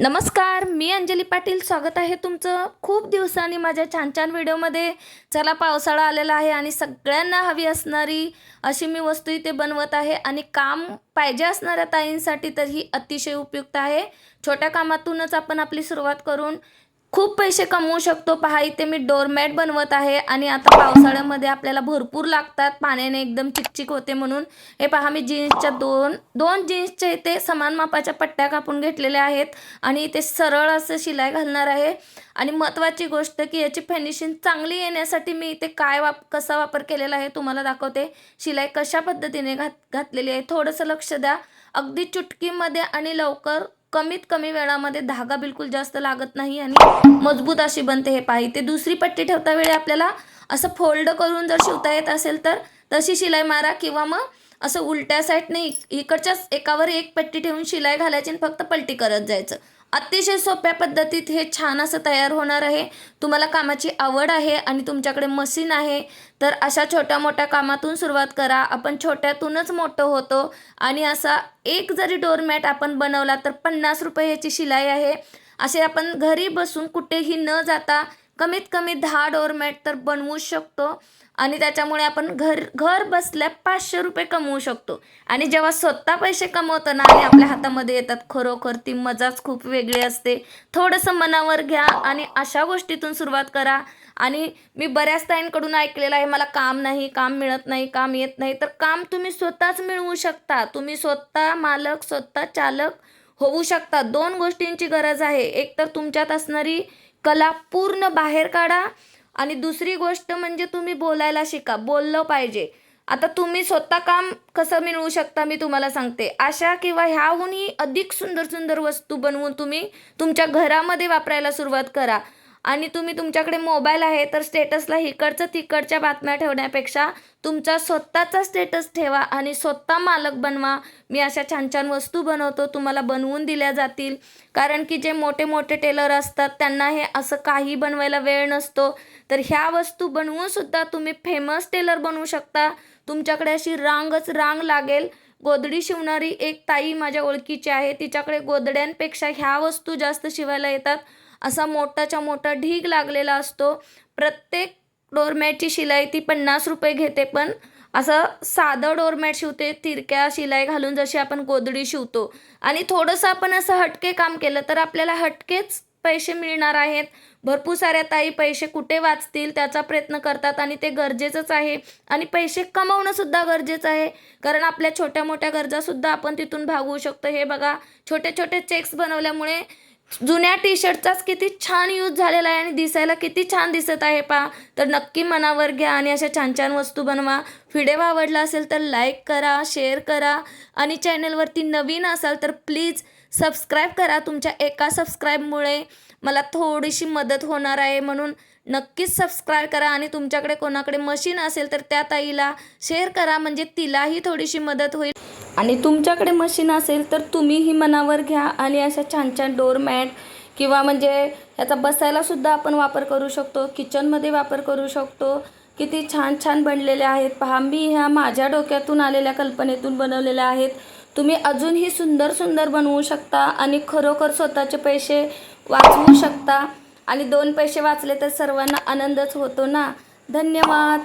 नमस्कार मी अंजली पाटील. स्वागत आहे तुमचं खूप दिवसांनी माझ्या छान छान व्हिडिओमध्ये. चला पावसाळा आलेला आहे आणि सगळ्यांना हवी असणारी अशी मी वस्तू इथे बनवत आहे आणि काम पाहिजे असणाऱ्या ताईंसाठी तर ही अतिशय उपयुक्त आहे. छोट्या कामातूनच आपण आपली सुरुवात करून खूप पैसे कमवू शकतो. पहा इथे मी डोरमॅट बनवत आहे आणि आता पावसाळ्यामध्ये आपल्याला भरपूर लागतात. पाण्याने एकदम चिकचिक होते म्हणून. हे पहा मी जीन्सच्या दोन दोन जीन्सच्या इथे समान मापाच्या पट्ट्या कापून घेतलेल्या आहेत आणि इथे सरळ असं शिलाई घालणार आहे. आणि महत्त्वाची गोष्ट की याची फिनिशिंग चांगली येण्यासाठी मी इथे काय वाप कसा वापर केलेला आहे तुम्हाला दाखवते. शिलाई कशा पद्धतीने घात घातलेली आहे थोडंसं लक्ष द्या. अगदी चुटकीमध्ये आणि लवकर कमीत कमी वेळामध्ये धागा बिलकुल जास्त लागत नाही आणि मजबूत अशी बनते हे पाही ते दुसरी पट्टी ठेवता वेळी आपल्याला असं फोल्ड करून जर शिवता येत असेल तर तशी शिलाई मारा किंवा मग असं उलट्या साईडने इकडच्याच एकावर एक पट्टी ठेवून शिलाई घालायची आणि फक्त पलटी करत जायचं. अतिशय सोप्या पद्धतीत हे छान असं तयार होणार आहे. तुम्हाला कामाची आवड आहे आणि तुमच्याकडे मशीन आहे तर अशा छोट्या मोठ्या कामातून सुरुवात करा. आपण छोट्यातूनच मोठं होतो आणि असा एक जरी डोरमॅट आपण बनवला तर पन्नास रुपये याची शिलाई आहे. असे आपण घरी बसून कुठेही न जाता कमीत कमी दहा डोरमॅट तर बनवू शकतो. आणि त्याच्यामुळे आपण घर घर बसल्या पाचशे रुपये कमवू शकतो. आणि जेव्हा स्वतः पैसे कमवतो ना आणि आपल्या हातामध्ये येतात खरोखर ती मजाच खूप वेगळी असते. थोडंसं मनावर घ्या आणि अशा गोष्टीतून सुरुवात करा. आणि मी बऱ्याच ताईंकडून ऐकलेलं आहे मला काम नाही काम मिळत नाही काम येत नाही. तर काम तुम्ही स्वतःच मिळवू शकता. तुम्ही स्वतः मालक स्वतः चालक होऊ शकता. दोन गोष्टींची गरज आहे. एक तर तुमच्यात असणारी कला पूर्ण बाहेर काढा आणि दुसरी गोष्ट म्हणजे तुम्ही बोलायला शिका बोललं पाहिजे. आता तुम्ही स्वतः काम कसं मिळवू शकता मी तुम्हाला सांगते. अशा किंवा ह्याहूनही अधिक सुंदर सुंदर वस्तू बनवून तुम्ही तुमच्या घरामध्ये वापरायला सुरुवात करा. आणि तुम्ही तुमच्याकडे मोबाईल आहे तर स्टेटसला इकडचं तिकडच्या बातम्या ठेवण्यापेक्षा तुमचा स्वतःचा स्टेटस ठेवा आणि स्वतः मालक बनवा. मी अशा छान छान वस्तू बनवतो तुम्हाला बनवून दिल्या जातील. कारण की जे मोठे मोठे टेलर असतात त्यांना हे असं काही बनवायला वेळ नसतो. तर ह्या वस्तू बनवून सुद्धा तुम्ही फेमस टेलर बनवू शकता. तुमच्याकडे अशी रांगच रांग लागेल. गोदडी शिवणारी एक ताई माझ्या ओळखीची आहे. तिच्याकडे गोदड्यांपेक्षा ह्या वस्तू जास्त शिवायला येतात. असा मोठाच्या मोठा ढीग लागलेला असतो. प्रत्येक डोरमॅटची शिलाई ती पन्नास रुपये घेते पण असं साधं डोरमॅट शिवते तिरक्या शिलाई घालून जशी आपण गोदडी शिवतो. आणि थोडंसं आपण असं हटके काम केलं तर आपल्याला हटकेच पैसे मिळणार आहेत. भरपूर साऱ्या ताई पैसे कुठे वाचतील त्याचा प्रयत्न करतात आणि ते गरजेचंच आहे. आणि पैसे कमवणं सुद्धा गरजेचं आहे. कारण आपल्या छोट्या मोठ्या गरजासुद्धा आपण तिथून भागवू शकतो. हे बघा छोटे छोटे चेक्स बनवल्यामुळे जुन्या टी शर्टचाच किती छान यूज झालेला आहे आणि दिसायला किती छान दिसत आहे पा तर नक्की मनावर घ्या आणि अशा छान छान वस्तू बनवा. व्हिडिओ आवडला असेल तर लाईक करा शेअर करा आणि चॅनलवरती नवीन असाल तर प्लीज सबस्क्राईब करा तुमच्या एका सबस्क्राईबमुळे मला थोडीशी मदत होणार आहे म्हणून नक्कीच सबस्क्राईब करा आणि तुमच्याकडे कोणाकडे मशीन असेल तर त्या ताईला शेअर करा. म्हणजे तिलाही थोडीशी मदत होईल. आणि तुमच्याकडे मशीन असेल तर तुम्हीही मनावर घ्या आणि अशा छान छान डोरमॅट किंवा म्हणजे ह्याचा बसायला सुद्धा आपण वापर करू शकतो किचनमध्ये वापर करू शकतो. किती छान छान बनलेले आहेत. पहा मी ह्या माझ्या डोक्यातून आलेल्या कल्पनेतून बनवलेल्या आहेत. तुम्ही अजूनही सुंदर सुंदर बनवू शकता आणि खरोखर स्वतःचे पैसे वाचवू शकता. आणि दोन पैसे वाचले तर सर्वांना आनंदच होतो ना? धन्यवाद.